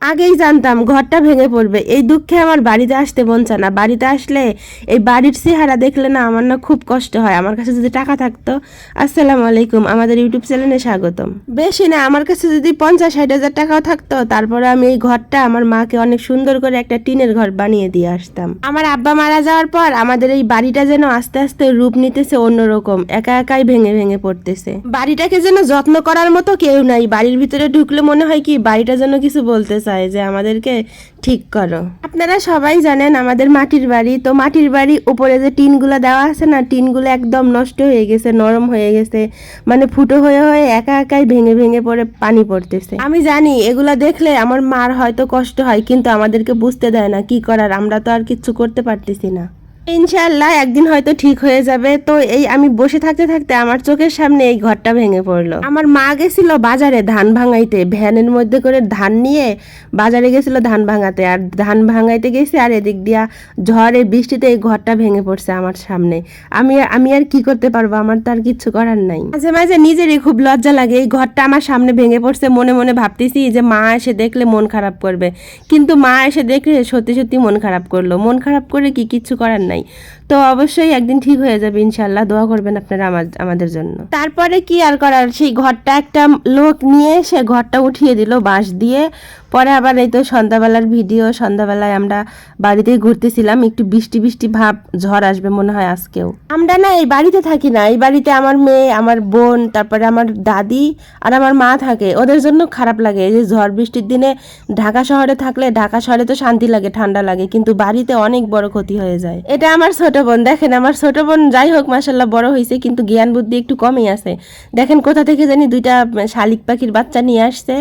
আগেই জানতাম ঘরটা ভেঙে পড়বে। এই দুঃখে আমার বাড়িতে আসতে মন চায় না। বাড়িতে আসলে এই বাড়ির চেহারা দেখলে না আমার না খুব কষ্ট হয়। আমার কাছে যদি টাকা থাকতো, আসসালামু আলাইকুম, আমাদের ইউটিউব চ্যানেলে স্বাগতম। বেশি না, আমার কাছে যদি পঞ্চাশ, ষাট হাজার টাকাও থাকতো, তারপরে আমি এই ঘরটা আমার মাকে অনেক সুন্দর করে একটা টিনের ঘর বানিয়ে দিয়ে আসতাম। আমার আব্বা মারা যাওয়ার পর আমাদের এই বাড়িটা যেন আস্তে আস্তে রূপ নিতেছে অন্যরকম। একা একাই ভেঙে ভেঙে পড়তেছে। বাড়িটাকে যেন যত্ন করার মতো কেউ নাই। বাড়ির ভিতরে ঢুকলে মনে হয় কি, বাড়িটা যেন কিছু বলতে চায় যে আমাদেরকে ঠিক করো। আপনারা সবাই জানেন আমাদের মাটির বাড়ি, তো মাটির বাড়ি উপরে যে টিনগুলো দেওয়া আছে না, টিনগুলো একদম নষ্ট হয়ে গেছে, নরম হয়ে গেছে মানে ফুটো হয়ে হয়ে একা একাই ভেঙে ভেঙে পড়ে পানি পড়তেছে। আমি জানি এগুলো দেখলে আমার মার হয়তো কষ্ট হয়, কিন্তু আমাদেরকে বুঝতে দেয় না কি করার, আমরা তো আর কিচ্ছু করতে পারতেছি না। ইনশাল্লাহ একদিন হয়তো ঠিক হয়ে যাবে। তো এই আমি বসে থাকতে থাকতে আমার চোখের সামনে এই ঘরটা ভেঙে পড়ল। আমার মা গেছিল বাজারে ধান ভাঙাইতে। ভ্যানের মধ্যে করে ধান নিয়ে বাজারে গেছিল ধান ভাঙাতে। আর ধান ভাঙাইতে গেছে আর এদিক দিয়া ঝড়ে, বৃষ্টিতে এই ঘরটা ভেঙে পড়ছে আমার সামনে। আমি আমি আর কি করতে পারব? আমার তো আর কিচ্ছু করার নাই। মাঝে মাঝে নিজেরই খুব লজ্জা লাগে। এই ঘরটা আমার সামনে ভেঙে পড়ছে। মনে মনে ভাবতেছি যে মা এসে দেখলে মন খারাপ করবে। কিন্তু মা এসে দেখলে সত্যি সত্যি মন খারাপ করল। মন খারাপ করে কি কিচ্ছু করার নাই। তো অবশ্যই একদিন ঠিক হয়ে যাবে ইনশাল্লাহ দোয়া করবেন আপনারা আমাদের জন্য। তারপরে কি আর করার? সেই ঘরটা একটা লোক নিয়ে সে ঘরটা উঠিয়ে দিল, বাঁশ দিয়ে। পরে আবার এই তো সন্ধ্যাবেলার ভিডিও, সন্ধ্যাবেলায় আমরা বাড়িতে ঘুরতেছিলাম। একটু বৃষ্টি বৃষ্টি ভাব, ঝড় আসবে মনে হয় আজকেও। আমরা না এই বাড়িতে থাকি না। এই বাড়িতে আমার মেয়ে, আমার বোন, তারপরে আমার দাদি আর আমার মা থাকে। ওদের জন্য খারাপ লাগে। এই যে ঝড় বৃষ্টির দিনে ঢাকা শহরে থাকলে ঢাকা শহরে তো শান্তি লাগে, ঠান্ডা লাগে। কিন্তু বাড়িতে অনেক বড় ক্ষতি হয়ে যায়। এটা আমার ছোট বোন। দেখেন, আমার ছোট বোন যাই হোক মাসাল্লাহ বড় হয়েছে কিন্তু জ্ঞান বুদ্ধি একটু কমই আছে। দেখেন, কোথা থেকে জানি দুইটা শালিক পাখির বাচ্চা নিয়ে আসছে।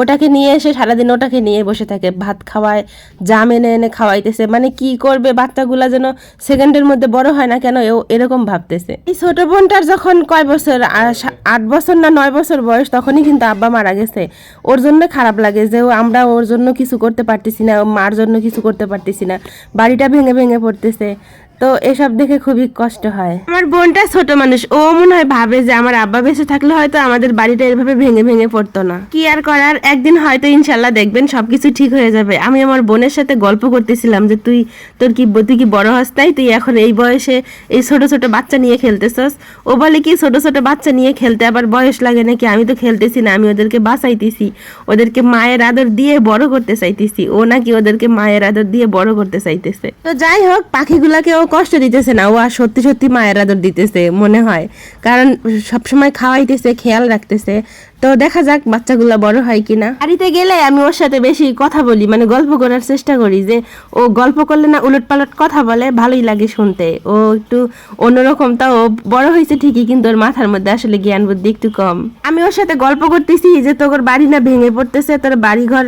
ওটাকে নিয়ে এসে সারাদিন ওটাকে নিয়ে বসে থাকে। ভাত খাওয়ায়, জাম এনে এনে খাওয়াইতেছে। মানে কি করবে বাচ্চাগুলা যেন সেকেন্ডের মধ্যে বড় হয় না কেন ও এরকম ভাবতেছে। এই ছোট বোনটার যখন কয় বছর আট বছর না নয় বছর বয়স, তখনই কিন্তু আব্বা মারা গেছে। ওর জন্য খারাপ লাগে যে আমরা ওর জন্য কিছু করতে পারতেছি না মার জন্য কিছু করতে পারতেছি না। বাড়িটা ভেঙে ভেঙে পড়তেছে। তো এসব দেখে খুবই কষ্ট হয়। আমার বোনটা ছোট মানুষ, ও মনে হয় ভাবে যে আমার আব্বা বেঁচে থাকলে হয়তো আমাদের বাড়িটা এভাবে ভেঙে ভেঙে পড়তো না। কি আর করার, একদিন হয়তো ইনশাল্লাহ দেখবেন সবকিছু ঠিক হয়ে যাবে। আমি আমার বোনের সাথে গল্প করতেছিলাম যে তুই, তোর কি তুই কি বড় হস তাই? তুই এখন এই বয়সে এই ছোট ছোট বাচ্চা নিয়ে খেলতেছস। ও বলে কি, ছোট ছোট বাচ্চা নিয়ে খেলতে আবার বয়স লাগে নাকি? আমি তো খেলতেছি না, আমি ওদেরকে বাঁচাইতেছি। ওদেরকে মায়ের আদর দিয়ে বড় করতে চাইতেছি। ও নাকি ওদেরকে মায়ের আদর দিয়ে বড় করতে চাইতেছে। তো যাই হোক পাখিগুলাকে ও কষ্ট দিতেছে না। ও আর সত্যি সত্যি মায়ের আদর দিতেছে, মনে হয়। কারণ সবসময় খাওয়াইতেছে, খেয়াল রাখতেছে। তো দেখা যাক বাচ্চাগুলা বড় হয় কিনা। বাড়িতে গেলে আমি ওর সাথে বেশি কথা বলি মানে গল্প করার চেষ্টা করি যে, ও গল্প করলে না উলট পালট কথা বলে, ভালোই লাগে শুনতে। ও একটু অন্যরকম তা ও বড় হয়েছে ঠিকই, কিন্তু ওর মাথার মধ্যে আসলে জ্ঞান বুদ্ধি একটু কম। আমি ওর সাথে গল্প করতেছি যে, তোর বাড়ি না ভেঙে পড়তেছে, তোর বাড়ি ঘর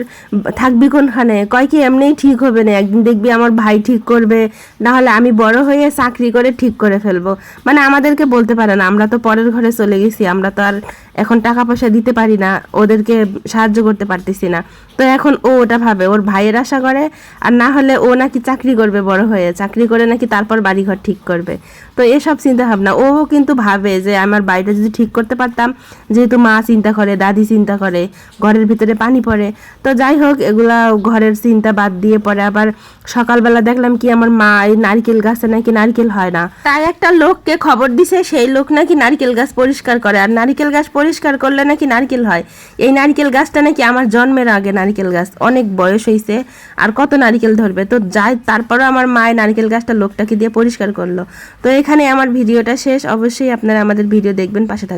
থাকবি কোনখানে? কয় কি ঠিক হবে না? একদিন দেখবি আমার ভাই ঠিক করবে, না হলে আমি বড় হয়ে চাকরি করে ঠিক করে ফেলব। মানে আমাদেরকে বলতে পারে না, আমরা তো পরের ঘরে চলে গেছি, আমরা তো আর এখন টাকা পয়সা দিতে পারি না, ওদেরকে সাহায্য করতে পারতেছি না। তো এখন ও ওটা ভাবে, ওর ভাইয়ের আশা করে, আর না হলে ও নাকি চাকরি করবে বড় হয়ে, চাকরি করে নাকি তারপর বাড়িঘর ঠিক করবে। তো এসব চিন্তা ভাবনা ও কিন্তু ভাবে যে আমার বাড়িটা যদি ঠিক করতে পারতাম, যেহেতু মা চিন্তা করে, দাদি চিন্তা করে, ঘরের ভিতরে পানি পড়ে। তো যাই হোক, এগুলা ঘরের চিন্তা বাদ দিয়ে পরে আবার সকালবেলা দেখলাম কি আমার মা এই নারকেল গাছে নাকি নারকেল হয় না। তাই একটা লোককে খবর দিছে, সেই লোক নাকি নারকেল গাছ পরিষ্কার করে, আর নারকেল গাছ পরিষ্কার করলে নাকি নারকেল হয়? এই নারকেল গাছটা নাকি আমার জন্মের আগে নারকেল গাছ। অনেক বয়স হয়েছে আর কত নারকেল ধরবে? তো যাই, তারপরও আমার মায়ের নারকেল গাছটা লোকটাকে দিয়ে পরিষ্কার করল। তো এখানে আমার ভিডিওটা শেষ। অবশ্যই আপনারা আমাদের ভিডিও দেখবেন, পাশে থাকবেন